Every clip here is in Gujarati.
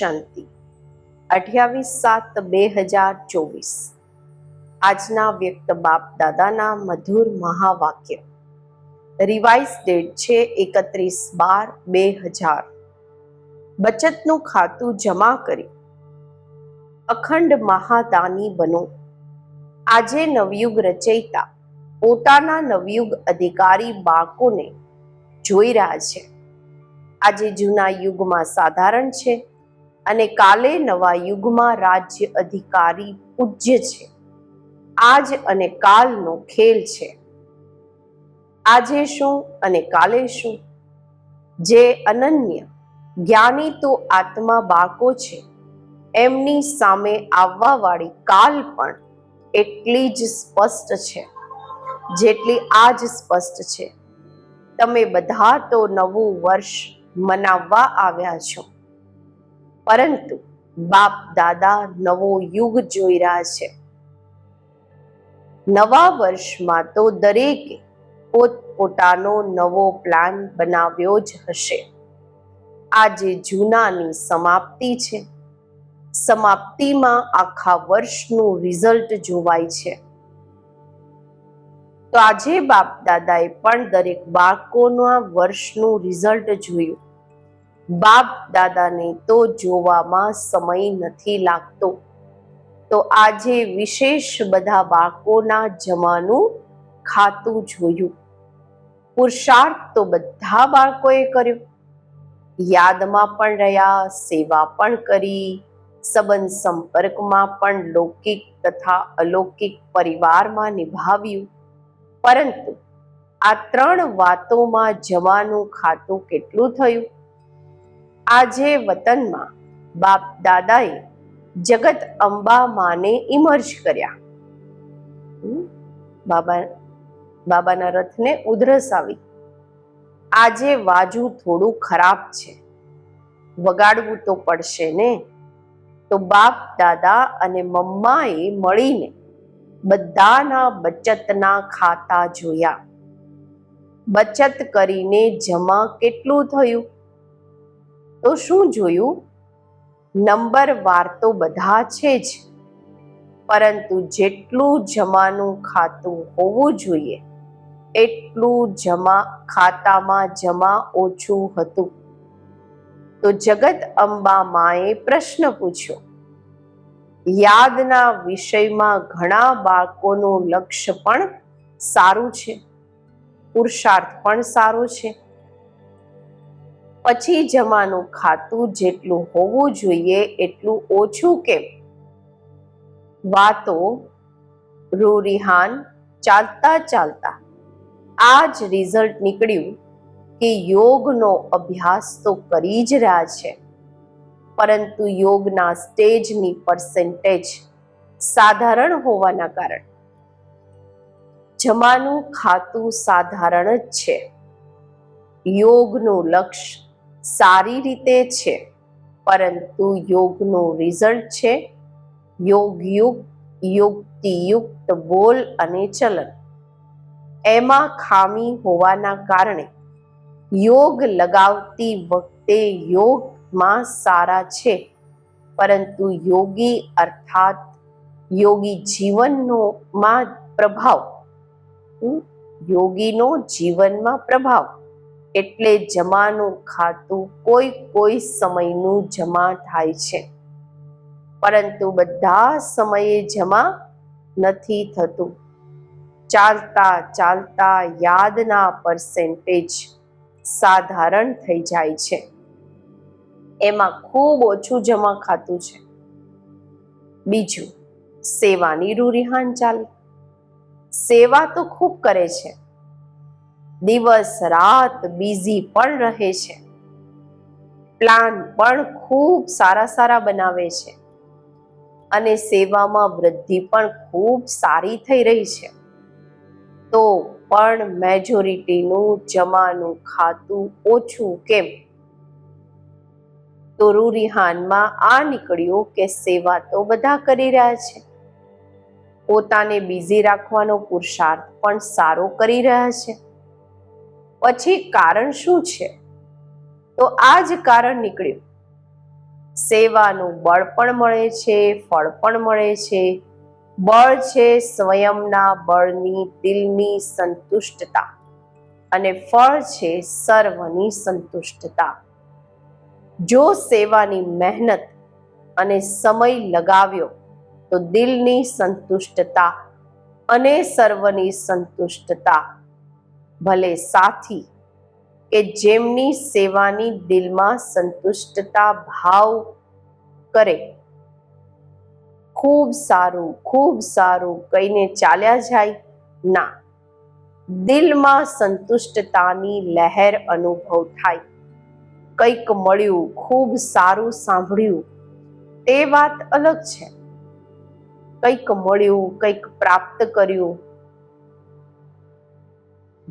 શાંતિ. અઠ્યાવીસ સાત બે હજાર ચોવીસ. આજના વ્યક્ત બાપ દાદાના મધુર મહાવાક્ય. રિવાઇઝ ડેટ છે એકત્રીસ બાર બે હજાર. બચતનું ખાતું જમા કરી. અખંડ મહાદાની બનો. આજે નવયુગ રચયિતા પોતાના નવયુગ અધિકારી બાળકોને જોઈ રહ્યા છે. આજે જૂના યુગમાં સાધારણ છે અને કાલે નવા યુગમાં રાજ્ય અધિકારી પૂજ્ય છે. આજ અને કાલનો ખેલ છે. આજે શું અને કાલે શું? જે અનન્ય જ્ઞાની તો આત્મા બાળકો છે. એમની સામે આવવાવાળી કાલ પણ એટલી જ સ્પષ્ટ છે. જેટલી આજ સ્પષ્ટ છે. તમે બધા તો નવું વર્ષ મનાવવા આવ્યા છો. પરંતુ બાપ, દાદા નવો યુગ જોઈ રહ્યા છે. નવા વર્ષમાં તો દરેકે પોતપોતાનો નવો પ્લાન બનાવ્યો જ હશે. આજે જૂનાની સમાપ્તિ છે. સમાપ્તિમાં આખા વર્ષનું રિઝલ્ટ જોવાય છે. તો આજે બાપ, દાદાએ પણ દરેક બાળકોના વર્ષનું રિઝલ્ટ જોયું. બાપ દાદાને તો જોવામાં સમય નથી લાગતો. તો આજે વિશેષ બધા બાળકોના જમાનું ખાતું જોયું. પુરુષાર્થ તો બધા બાળકોએ કર્યો. યાદમાં પણ રહ્યા, સેવા પણ કરી, સંબંધ સંપર્કમાં પણ લૌકિક તથા અલૌકિક પરિવારમાં નિભાવ્યું. પરંતુ આ ત્રણ વાતોમાં જવાનું ખાતું કેટલું થયું? આજે વતનમાં બાપ દાદાએ જગત અંબા માને ઇમર્જ કર્યા? બાબા, બાબાના રથને ઉધરસ આવી આજે વાજુ થોડું ખરાબ છે. વગાડવું તો પડશે ને? તો બાપ, દાદા અને મમ્માએ મળીને બધાના બચતના ખાતા જોયા. બચત કરીને જમા કેટલું થયું? તો શું જોયું? નંબર વાર તો બધા છે જ, પરંતુ જેટલું જમાનું ખાતું હોવું જોઈએ, એટલું જમા ખાતામાં જમા ઓછું હતું. તો જગત અંબા માએ પ્રશ્ન પૂછ્યો, યાદના વિષયમાં ઘણા બાળકોનું લક્ષ્ય પણ સારું છે? પુરુષાર્થ પણ સારો છે? પછી જમાનું ખાતું જેટલું હોવું જોઈએ એટલું ઓછું કેમ? વાતો રૂરિહાન ચાલતા ચાલતા. આ જ રિઝલ્ટ નીકળ્યું કે યોગનો અભ્યાસ તો કરી જ રહ્યા છે. પરંતુ યોગના સ્ટેજની પર્સેન્ટેજ સાધારણ હોવાના કારણે. જમાનું ખાતું સાધારણ જ છે. યોગનું લક્ષ્ય સારી રીતે છે, પરંતુ યોગનું રિઝલ્ટ છે યોગયુક્ત યુક્તિયુક્ત બોલ અને ચલન. એમાં ખામી હોવાના કારણે યોગ લગાવતી વખતે યોગમાં સારા છે, પરંતુ યોગી અર્થાત યોગી જીવનનો માં પ્રભાવ. યોગીનો જીવનમાં પ્રભાવ. એટલે જમાનું ખાતું કોઈ કોઈ સમયનું જમા થાય છે. પરંતુ બધા સમયે જમા નથી થતું. ચાલતા ચાલતા યાદના પર્સેન્ટેજ સાધારણ થઈ જાય છે. એમાં ખૂબ ઓછું જમા ખાતું છે. બીજું, સેવાની રૂરિહાન ચાલે. સેવા તો ખૂબ કરે છે. દિવસ, રાત બિઝી પણ રહે છે. પ્લાન પણ ખૂબ સારા સારા બનાવે છે. અને સેવામાં વૃદ્ધિ પણ ખૂબ સારી થઈ રહી છે. તો પણ મેજોરિટીનું જમાનું ખાતું ઓછું કેમ? તો રૂરિહાનમાં આ નીકળ્યું કે સેવા તો બધા કરી રહ્યા છે. પોતાને બિઝી રાખવાનો પુરુષાર્થ પણ સારો કરી રહ્યા છે. પછી કારણ શું છે? તો આ જ કારણ નીકળ્યું. સેવાનું બળ પણ મળે છે, ફળ પણ મળે છે. બળ છે સ્વયંના બળની દિલની સંતુષ્ટતા અને ફળ છે સર્વની સંતુષ્ટતા. જો સેવાની મહેનત અને સમય લગાવ્યો, તો દિલની સંતુષ્ટતા અને સર્વની સંતુષ્ટતા ભલે સાથી, કે જેમની સેવાની દિલમાં સંતુષ્ટતા ભાવ કરે. ખૂબ સારું ખૂબ સારું કહીને ચાલ્યા જાય? ના. દિલમાં સંતુષ્ટતાની લહેર અનુભવ થાય. કંઈક મળ્યું, ખૂબ સારું સાંભળ્યું, તે વાત અલગ છે. કંઈક મળ્યું, કંઈક પ્રાપ્ત કર્યું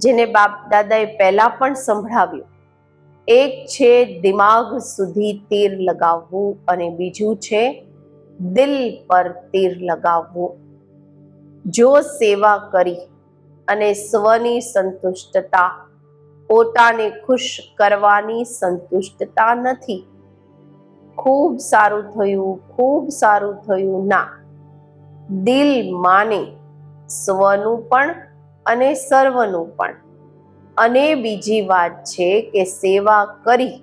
જેને બાપ દાદાએ પહેલા પણ સંભળાવ્યું. એક છે દિમાગ સુધી તીર લગાવવું અને બીજું છે દિલ પર તીર લગાવવું. જો સેવા કરી અને સ્વની સંતુષ્ટતા, પોતાને ખુશ કરવાની સંતુષ્ટતા નથી. ખૂબ સારું થયું, ખૂબ સારું થયું ના. દિલ માને સ્વનું પણ અને સર્વનું પણ. અને બીજી વાત છે કે સેવા કરી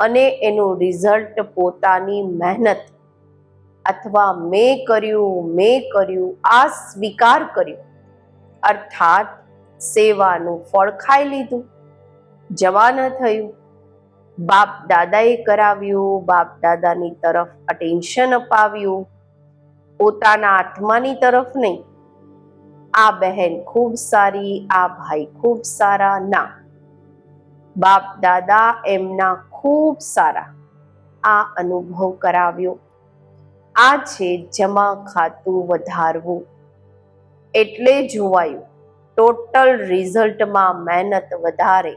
અને એનું રિઝલ્ટ પોતાની મહેનત અથવા મેં કર્યું મેં કર્યું, આ સ્વીકાર કર્યું. અર્થાત સેવાનું ફળ ખાઈ લીધું જવા ન થયું. બાપ દાદાએ કરાવ્યું, બાપ દાદાની તરફ અટેન્શન અપાવ્યું. પોતાના આત્માની તરફ નહીં. આ બહેન ખૂબ સારી, આ ભાઈ ખૂબ સારા, ના. બાપ દાદા એમના ખૂબ સારા. આ અનુભવ કરાવ્યો. આ છે જમા ખાતું વધારવું. એટલે જોવાયું, ટોટલ રિઝલ્ટમાં મહેનત વધારે,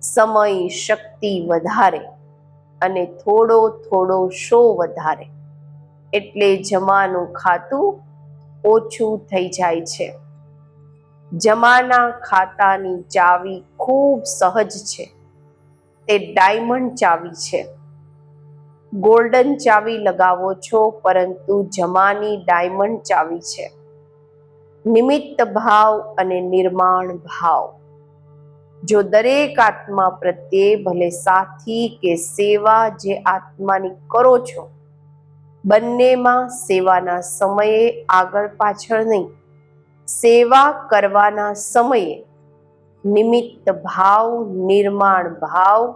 સમય, શક્તિ વધારે અને થોડો થોડો શો વધારે. એટલે જમાનું ખાતું ઓછું થઈ જાય છે. જમાના ખાતાની ચાવી ખૂબ સહજ છે. તે ડાયમંડ ચાવી છે. ગોલ્ડન ચાવી લગાવો છો, પરંતુ જમાની ડાયમંડ ચાવી છે. નિમિત્ત ભાવ અને નિર્માણ ભાવ. જો દરેક આત્મા પ્રત્યે ભલે સાથી કે સેવા જે આત્માની કરો છો બંનેમાં સેવાના સમયે આગળ પાછળ નહીં. સેવા કરવાના સમયે નિમિત્ત ભાવ, નિર્માણ ભાવ,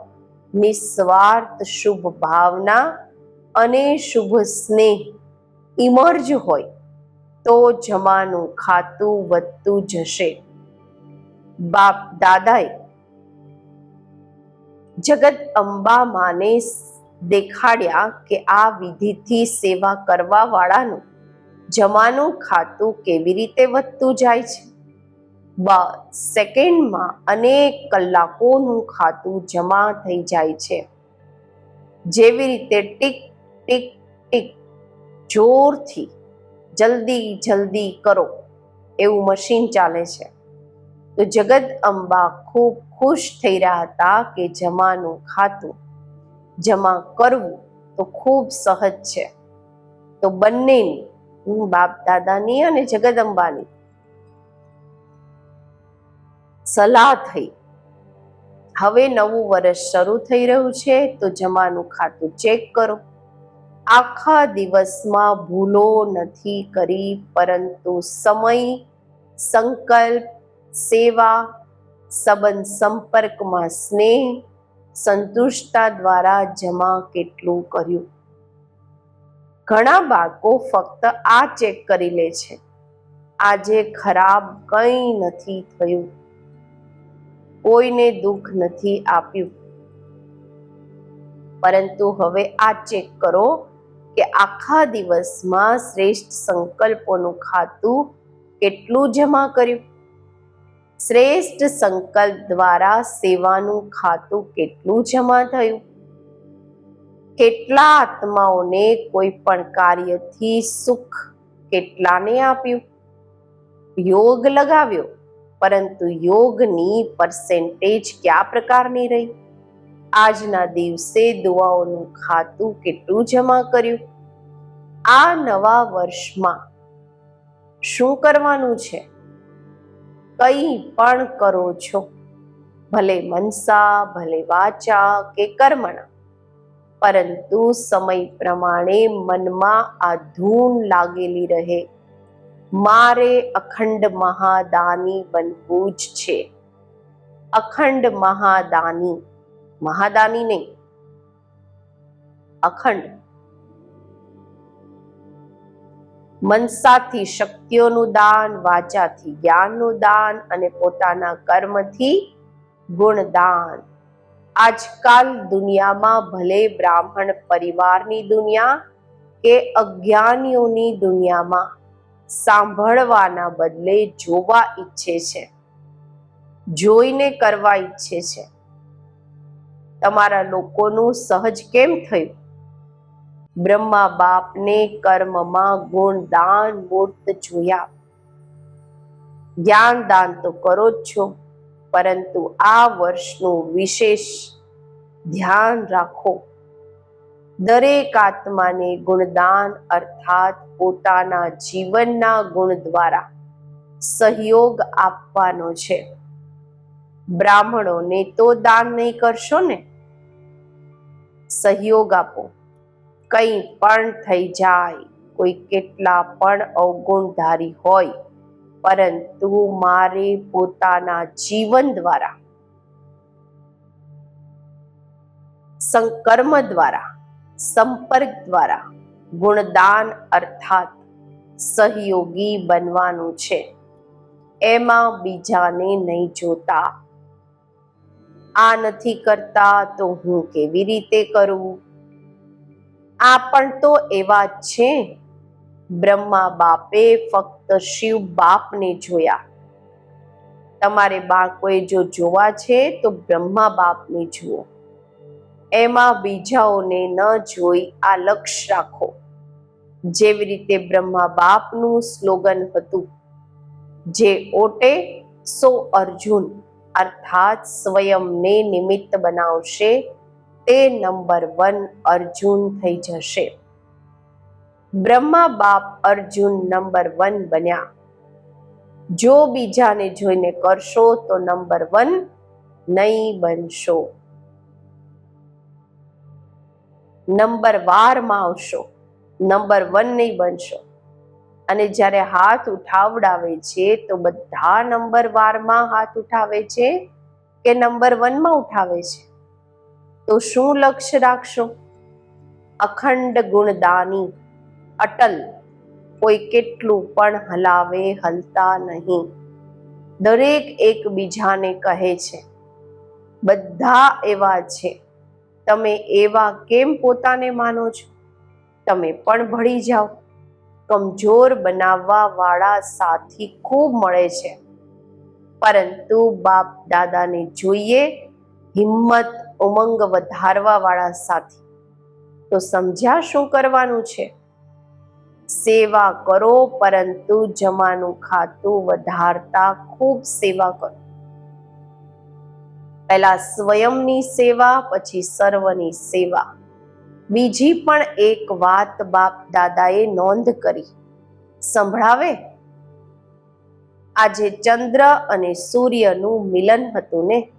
નિસ્વાર્થ શુભ ભાવના અને શુભ સ્નેહ ઇમર્જ હોય તો જમાનું ખાતું વધતું જશે. બાપ દાદાએ જગત અંબા માને દેખાડ્યા કે આ વિધિથી સેવા કરવા વાળાનું જમાનું ખાતું કેવી રીતે વધતું જાય છે? બ, સેકન્ડમાં અનેક કલાકોનું ખાતું જમા થઈ જાય છે. જેવી રીતે ટીક ટીક ટીક, જોરથી જલ્દી જલ્દી કરો, એવું મશીન ચાલે છે. તો જગત અંબા ખૂબ ખુશ થઈ રહ્યા હતા કે જમાનું ખાતું જમા કરવું તો ખૂબ સહજ છે. તો બંનેની બાપ દાદાની અને જગદંબાની સલાહ થઈ. હવે નવું વર્ષ શરૂ થઈ રહ્યું છે તો જમાનું ખાતું ચેક કરો. આખા દિવસમાં ભૂલો નથી કરી, પરંતુ સમય, સંકલ્પ, સેવા, સંબંધ, સંપર્કમાં સ્નેહ સંતુષ્ટતા દ્વારા જમા કેટલું કર્યું? ઘણા બાળકો ફક્ત આ ચેક કરી લે છે. આજે ખરાબ કંઈ નથી થયું. કોઈને દુઃખ નથી આપ્યું. પરંતુ હવે આ ચેક કરો કે આખા દિવસમાં શ્રેષ્ઠ સંકલ્પોનું ખાતું કેટલું જમા કર્યું? શ્રેષ્ઠ સંકલ્પ દ્વારા સેવાનું ખાતું કેટલું જમા થયું? કેટલા આત્માઓને કોઈ પણ કાર્યથી સુખ કેટલાને આપ્યું? યોગ લગાવ્યો, પરંતુ યોગની પર્સેન્ટેજ કયા પ્રકારની રહી? આજના દિવસે દુઆઓનું ખાતું કેટલું જમા કર્યું? આ નવા વર્ષમાં શું કરવાનું છે? કંઈ પણ કરો છો. ભલે મનસા, ભલે વાચા કે કર્મણા. પરંતુ સમય પ્રમાણે મનમાં આ ધૂન લાગેલી રહે. મારે અખંડ મહાદાની બનવું જ છે. અખંડ મહાદાની. મહાદાની નહીં. અખંડ. મનસાથી શક્તિઓનું દાન, વાચાથી જ્ઞાનનું દાન અને પોતાના કર્મથી ગુણદાન. આજકાલ દુનિયામાં ભલે બ્રાહ્મણ પરિવારની દુનિયા કે અજ્ઞાનીઓની દુનિયામાં સાંભળવાના બદલે જોવા ઈચ્છે છે, જોઈને કરવા ઈચ્છે છે. તમારા લોકોનું સહજ કેમ થયું? બ્રહ્મા બાપને કર્મમાં ગુણ દાન મૂર્ત જોયા. જ્ઞાન દાન તો કરો જ છો, પરંતુ આ વર્ષનું વિશેષ ધ્યાન રાખો. દરેક આત્માને ગુણદાન અર્થાત પોતાના જીવનના ગુણ દ્વારા સહયોગ આપવાનો છે. બ્રાહ્મણોને તો દાન નહીં કરશો ને? સહયોગ આપો. કંઈ પણ થઈ જાય, કોઈ કેટલા પણ અવગુણધારી હોય, પરંતુ મારે પોતાના જીવન દ્વારા, સંકર્મ દ્વારા, સંપર્ક દ્વારા ગુણદાન અર્થાત સહયોગી બનવાનું છે. એમાં બીજાને નહીં જોતા. આ નથી કરતા તો હું કેવી રીતે કરું? આ પણ તો એવા છે. બ્રહ્મા બાપે ફક્ત શિવ બાપને જોયા. તમારે બાળકોએ જો જોવા છે તો બ્રહ્મા બાપને જુઓ. એમાં બીજાઓને ન જોઈ આ લક્ષ્ય રાખો. જેવી રીતે બ્રહ્મા બાપનું સ્લોગન હતું, જે ઓટે સો અર્જુન, અર્થાત સ્વયંને નિમિત્ત બનાવશે તે નંબર વન અર્જુન થઈ જશે. બ્રહ્મા બાપ અર્જુન નંબર વન બન્યા. જો બીજાને જોઈને કરશો તો નંબર વન નહીં બનશો. નંબર વારમાં આવશો, નંબર વન નહીં બનશો. અને જ્યારે હાથ ઉઠાવડાવે છે તો બધા નંબર વારમાં હાથ ઉઠાવે છે કે નંબર વનમાં ઉઠાવે છે? તો શું લક્ષ્ય રાખશો? અખંડ ગુણદાની અટલ કોઈ કેટલું પણ હલાવે, હલતા નહીં. દરેક એકબીજાને કહે છે, બધા એવા છે. તમે એવા કેમ પોતાને માનો છો? તમે પણ ભળી જાઓ. કમજોર બનાવવા વાળા સાથી ખૂબ મળે છે. પરંતુ બાપ દાદાને જોઈએ, હિંમત ઉમંગ વધારવા વાળા સાથી. તો સમજ્યા શું કરવાનું છે? સેવા કરો, પરંતુ જમાનું ખાતું વધારતા ખૂબ સેવા કરો. પહેલા સ્વયંની સેવા, પછી સર્વની સેવા. બીજી પણ એક વાત બાપ દાદાએ નોંધ કરી. સંભળાવે? આજે ચંદ્ર અને સૂર્યનું મિલન હતું ને?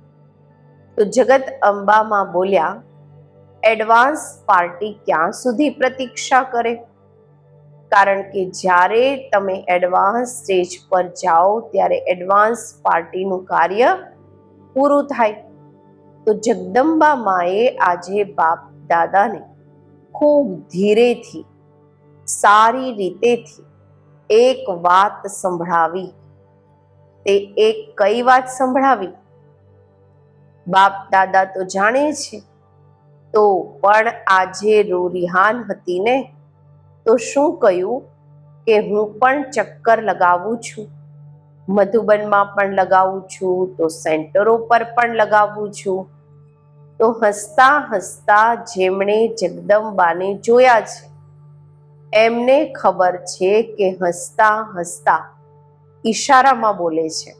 તો જગત અંબામાં બોલ્યા એડવાન્સ પાર્ટી ક્યાં સુધી પ્રતીક્ષા કરે? કારણ કે જ્યારે તમે એડવાન્સ સ્ટેજ પર જાઓ, ત્યારે એડવાન્સ પાર્ટીનું કાર્ય પૂરું થાય. તો જગદંબા માએ આજે બાપ દાદાને ખૂબ ધીરેથી, સારી રીતેથી એક વાત સંભળાવી. તે એક કઈ વાત સંભળાવી? બાપ દાદા તો જાણે છે. તો પણ આજે રૂરિહાન હતી ને તો શું કહ્યું કે હું પણ ચક્કર લગાવું છું? મધુબનમાં પણ લગાવું છું, તો સેન્ટરો પર પણ લગાવું છું. તો હસતા હસતા જેમણે જગદંબાને જોયા છે. એમને ખબર છે કે હસતા હસતા ઈશારામાં બોલે છે.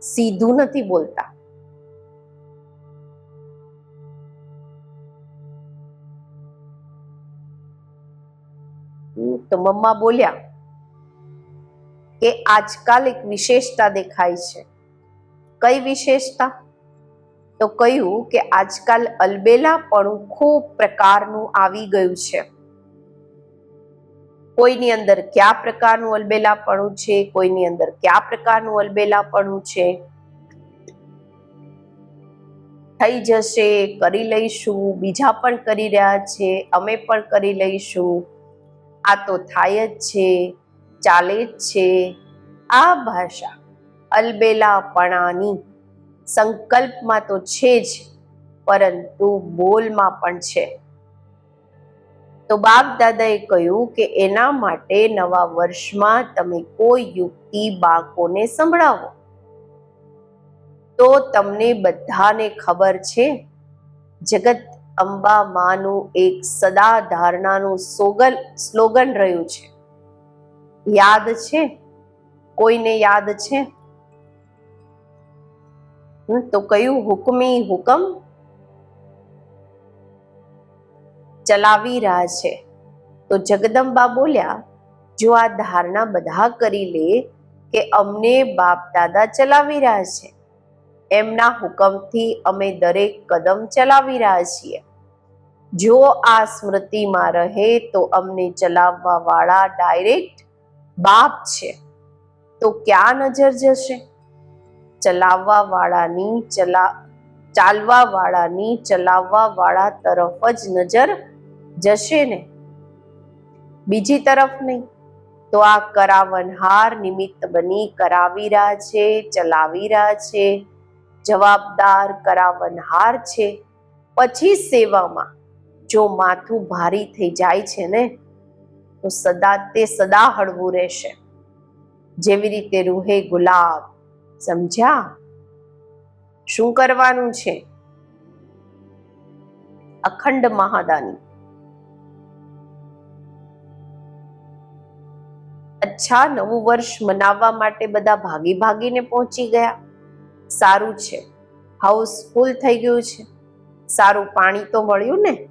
સીધું નથી બોલતા. તો મમ્મા બોલ્યા કે આજકાલ એક વિશેષતા દેખાય છે. કઈ વિશેષતા? તો કહ્યું કે, આજકાલ અલબેલાપણું ખૂબ પ્રકારનું આવી ગયું છે. કોઈની અંદર કયા પ્રકારનું અલબેલાપણું છે? કોઈની અંદર કયા પ્રકારનું અલબેલાપણું છે? થઈ જશે, કરી લઈશું, બીજા પણ કરી રહ્યા છે, અમે પણ કરી લઈશું. આ તો થાય જ છે, ચાલે જ છે. આ ભાષા અલબેલાપણાની સંકલ્પમાં તો છે જ, પરંતુ બોલમાં પણ છે. તો બાપ દાદાએ કહ્યું કે એના માટે નવા વર્ષમાં તમે કોઈ યુક્તિ બાળકોને સંભળાવો. તો તમને બધાને ખબર છે, જગત અંબા માનું એક સદા ધારણાનું સોગલ સ્લોગન રહ્યું છે. યાદ છે? કોઈને યાદ છે? તો કયું હુકમી હુકમ? ચલાવી રહ્યા છે. તો જગદંબા બોલ્યા, જો આ ધારણા બધા કરી લે કે અમને બાપ દાદા ચલાવી રહ્યા છે એમના હુકમથી અમે દરેક કદમ ચલાવી રહ્યા છીએ. જો આ સ્મૃતિમાં રહે તો અમને ચલાવવા વાળા ડાયરેક્ટ બાપ છે. તો ક્યાં નજર જશે? ચલાવવા વાળાની ચલા ચાલવા વાળાની ચલાવવા વાળા તરફ જ નજર જશે ને? બીજી તરફ નહીં. તો આ કરાવનહાર નિમિત્ત બની કરાવી રહ્યા છે, ચલાવી રહ્યા છે. જવાબદાર કરાવનહાર છે. પછી સેવામાં જો માથું ભારી થઈ જાય છે ને, તો સદા તે સદા હળવું રહેશે. જેવી રીતે રૂહે ગુલાબ, સમજ્યા? શું કરવાનું છે? અખંડ મહાદાની. અચ્છા, નવું વર્ષ મનાવવા માટે બધા ભાગી ભાગીને પહોંચી ગયા. સારું છે. હાઉસ ફૂલ થઈ ગયું છે. સારું પાણી તો મળ્યું ને?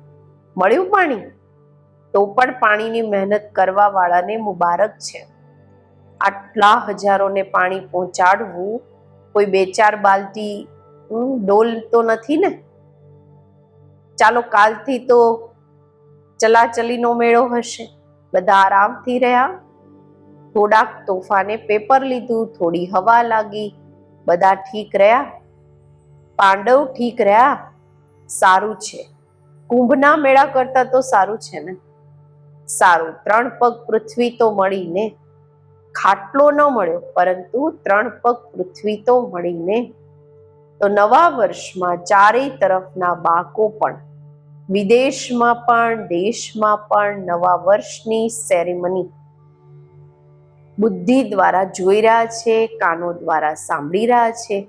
મળ્યું પાણી? તો પણ પાણીની મહેનત કરવા વાળાને મુબારક છે. આટલા હજારોને પાણી પહોંચાડવું કોઈ બે ચાર બાલટી ડોલ તો નથી ને? ચાલો કાલથી તો ચલાચલીનો મેળો હશે. બધા આરામથી રહ્યા. થોડાક તોફાને પેપર લીધું, થોડી હવા લાગી. બધા ઠીક રહ્યા? પાંડવ ઠીક રહ્યા? સારું છે. કુંભના મેળા કરતા તો સારું છે ને? સારું. ત્રણ પગ પૃથ્વી તો મળીને ખાટલો ન મળ્યો, પરંતુ ત્રણ પગ પૃથ્વી તો મળીને તો નવા વર્ષમાં ચારેય તરફના બાકો પણ, વિદેશમાં પણ, દેશમાં પણ નવા વર્ષની સેરેમની બુદ્ધિ દ્વારા જોઈ રહ્યા છે, કાનો દ્વારા સાંભળી રહ્યા છે.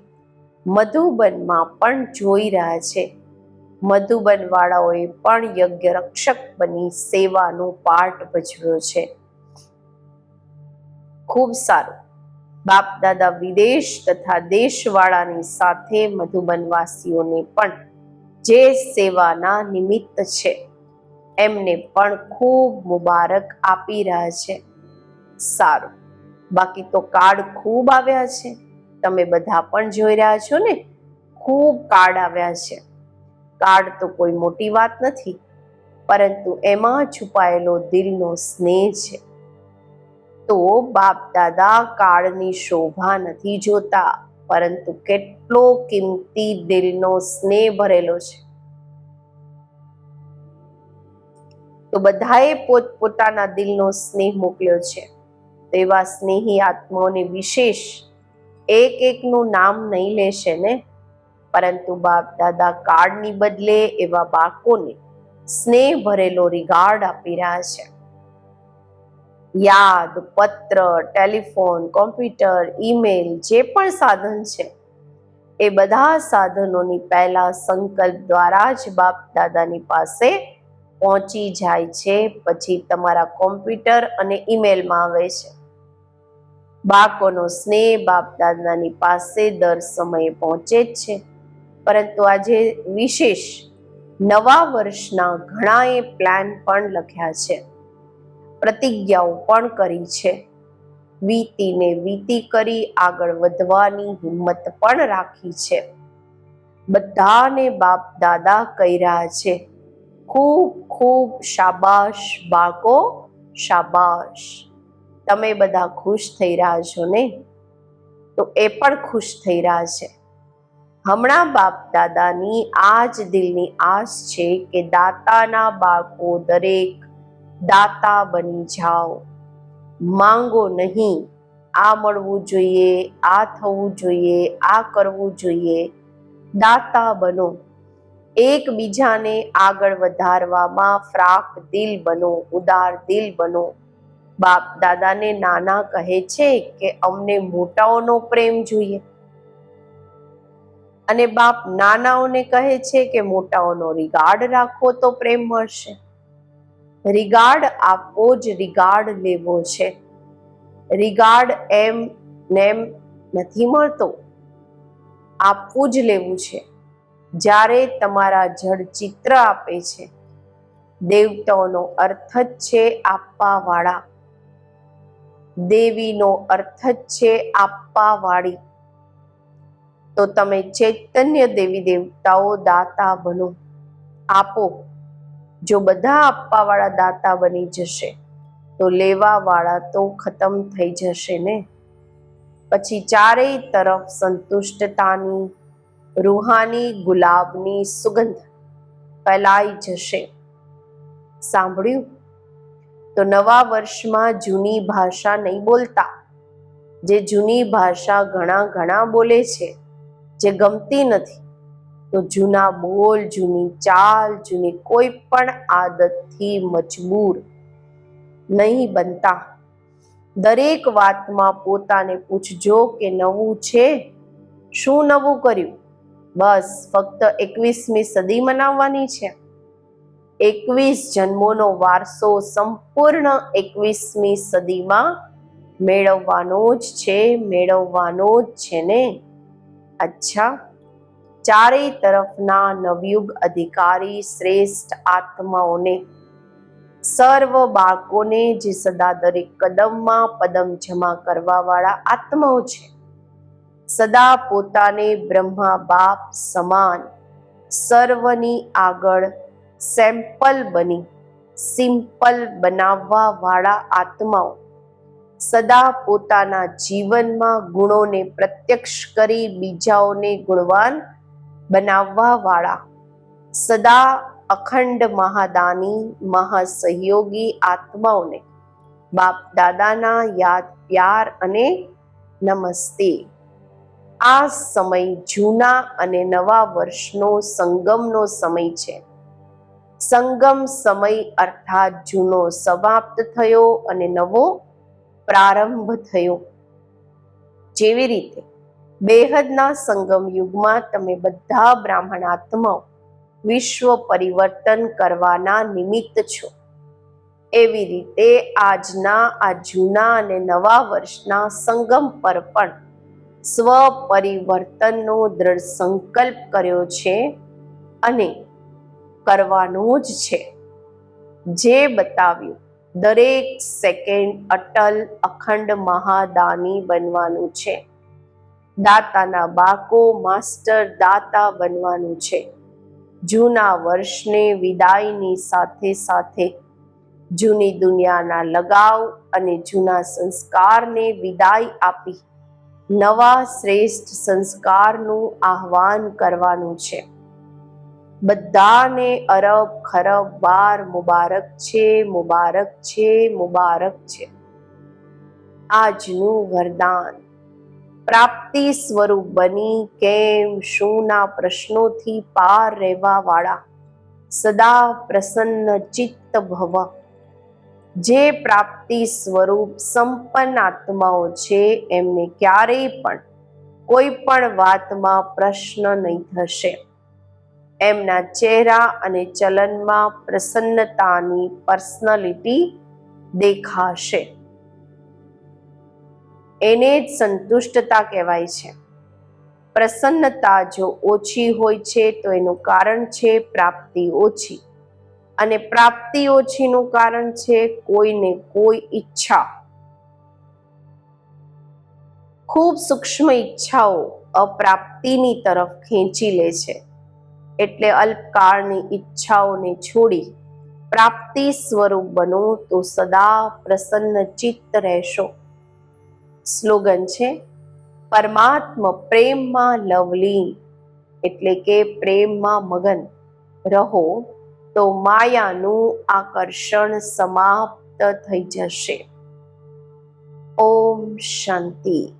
મધુબનમાં પણ જોઈ રહ્યા છે. મધુબન વાળાઓએ પણ યજ્ઞ રક્ષક બની સેવાનો પાઠ ભજવ્યો છે. ખૂબ સારું. બાપ દાદા વિદેશ તથા દેશવાળાની સાથે મધુબનવાસીઓને પણ જે સેવાના નિમિત્ત છે, એમને પણ ખૂબ મુબારક આપી રહ્યા છે. સારું. બાકી તો કાર્ડ ખૂબ આવ્યા છે. તમે બધા પણ જોઈ રહ્યા છો ને? ખૂબ કાર્ડ આવ્યા છે. કાર્ડ તો કોઈ મોટી વાત નથી, પરંતુ એમાં છુપાયેલો દિલનો સ્નેહ છે. તો બાપ દાદા કાર્ડની શોભા નથી જોતા, પરંતુ કેટલો કિંમતી દિલનો સ્નેહ ભરેલો છે. તો બધાએ પોતપોતાના દિલનો સ્નેહ મોકલ્યો છે. તો એવા સ્નેહી આત્માઓને વિશેષ એક એકનું નામ નહીં લેશે ને? પરંતુ બાપ દાદા કાર્ડની બદલે એવા બાળકોને સ્નેહ ભરેલો રિગાર્ડ આપી રહ્યા છે. યાદ, પત્ર, ટેલિફોન, કોમ્પ્યુટર, ઈમેલ, જે પણ સાધન છે, એ બધા સાધનોની પહેલા સંકલ્પ દ્વારા જ બાપ દાદાની પાસે પહોંચી જાય છે, પછી તમારા કોમ્પ્યુટર અને ઈમેલમાં આવે છે. બાળકોનો સ્નેહ બાપ દાદાની પાસે દર સમયે પહોંચે જ છે. પરંતુ આજે વિશેષ નવા વર્ષના ઘણાએ પ્લાન પણ લખ્યા છે. પ્રતિજ્ઞાઓ પણ કરી છે. વીતીને વીતી કરી આગળ વધવાની હિંમત પણ રાખી છે. બધાને બાપ દાદા કહી રહ્યા છે, ખૂબ ખૂબ શાબાશ બાળકો, શાબાશ. તમે બધા ખુશ થઈ રહ્યા છો ને? તો એ પણ ખુશ થઈ રહ્યા છે. હમણાં બાપ દાદાની આ જ દિલની આશ છે કે દાતાના બાળકો દરેક દાતા બની જાઓ. માંગો નહીં, આ મળવું જોઈએ, આ થવું જોઈએ, આ કરવું જોઈએ. દાતા બનો. એકબીજાને આગળ વધારવામાં ફ્રાક દિલ બનો, ઉદાર દિલ બનો. બાપ દાદાને નાના કહે છે કે અમને મોટાઓનો પ્રેમ જોઈએ. અને બાપ નાનાઓને કહે છે કે મોટાઓનો રિગાર્ડ રાખો તો પ્રેમ મળશે. રિગાર્ડ આપવો જ રિગાર્ડ લેવો છે. રિગાર્ડ એમ નેમ નથી મળતો. આપવું જ લેવું છે. જ્યારે તમારા જળ ચિત્ર આપે છે. દેવતાઓનો અર્થ જ છે આપવા વાળા દેવીનો અર્થ જ છે આપવાવાળી. તો તમે ચૈતન્ય દેવી દેવતાઓ દાતા બનો. આપો. જો બધા આપવાવાળા દાતા બની જશે, તો લેવાવાળા તો ખતમ થઈ જશે ને? પછી ચારેય તરફ સંતુષ્ટતાની, રૂહાની, ગુલાબની સુગંધ ફેલાઈ જશે. સાંભળ્યું? તો નવા વર્ષમાં જૂની ભાષા નહીં બોલતા. જે જૂની ભાષા ઘણા ઘણા બોલે છે, જે ગમતી નથી. તો જૂના બોલ, જૂની ચાલ, જૂની કોઈ પણ આદતથી મજબૂર નહીં બનતા. દરેક વાતમાં પોતાને પૂછજો કે નવું છે? શું નવું કર્યું? બસ, ફક્ત એકવીસમી સદી મનાવવાની છે. એકવીસ જન્મોનો વારસો સંપૂર્ણ એકવીસમી સદીમાં મેળવવાનો જ છે, મેળવવાનો જ છે ને? અચ્છા. ચારેય તરફના નવયુગ અધિકારી શ્રેષ્ઠ આત્માઓને, સર્વ બાળકોને જે સદા દરેક કદમમાં પદમ જમા કરવા વાળા આત્માઓ છે. સદા પોતાને બ્રહ્મા બાપ સમાન, સર્વની આગળ સેમ્પલ બની. સિમ્પલ બનાવવા વાળા આત્માઓ સદા પોતાના જીવનમાં ગુણોને પ્રત્યક્ષ કરી બીજાઓને ગુણવાન બનાવવા વાળા સદા અખંડ મહાદાની મહાસહયોગી આત્માઓને બાપ દાદાના યાદ, પ્યાર અને નમસ્તે. આ સમય જૂના અને નવા વર્ષનો સંગમનો સમય છે. સંગમ સમય અર્થાત જૂનો સમાપ્ત થયો અને નવો પ્રારંભ થયો. જેવી રીતે બેહદના સંગમ યુગમાં તમે બધા બ્રાહ્મણ વિશ્વ પરિવર્તન કરવાના નિમિત્ત છો. એવી રીતે આજના, આ જૂના અને નવા વર્ષના સંગમ પર પણ સ્વ પરિવર્તનનો દ્રઢ સંકલ્પ કર્યો છે અને કરવાનો જ છે. જે બતાવ્યું, દરેક સેકન્ડ અટલ અખંડ મહાદાની બનવાનું છે. દાતાના બાકો માસ્ટર દાતા બનવાનું છે. જૂના વર્ષને વિદાયની સાથે સાથે જૂની દુનિયાના લગાવ અને જૂના સંસ્કારને વિદાય આપી, નવા શ્રેષ્ઠ સંસ્કારનું આહવાન કરવાનું છે. બધાને અરબ, ખરબ, બાર, મુબારક છે મુબારક છે મુબારક છે. આજનું વરદાન. પ્રાપ્તિ સ્વરૂપ બની કેમ? શુંના પ્રશ્નોથી પાર રહેવા વાળા. સદા પ્રસન્ન ચિત્ત ભવ. જે પ્રાપ્તિ સ્વરૂપ સંપન્ન આત્માઓ છે, એમને ક્યારેય પણ કોઈ પણ વાતમાં પ્રશ્ન નહીં થશે. એમના ચહેરા અને ચલનમાં પ્રસન્નતાની પર્સનાલિટી દેખાશે. એને જ સંતુષ્ટતા કહેવાય છે. પ્રસન્નતા જો ઓછી હોય છે તો એનું કારણ છે પ્રાપ્તિ ઓછી. અને પ્રાપ્તિ ઓછીનું કારણ છે કોઈને કોઈ ઈચ્છા. ખૂબ સૂક્ષ્મ ઈચ્છાઓ અપ્રાપ્તિની તરફ ખેંચી લે છે. એટલે અલ્પકાળની ઈચ્છાઓને છોડી પ્રાપ્તિ સ્વરૂપ બનો તો સદા પ્રસન્ન ચિત્ત રહેશો. સ્લોગન છે, પરમાત્મ પ્રેમમાં લવલીન, એટલે કે પ્રેમમાં મગન. રહો તો માયાનું આકર્ષણ સમાપ્ત થઈ જશે. ઓમ શાંતિ.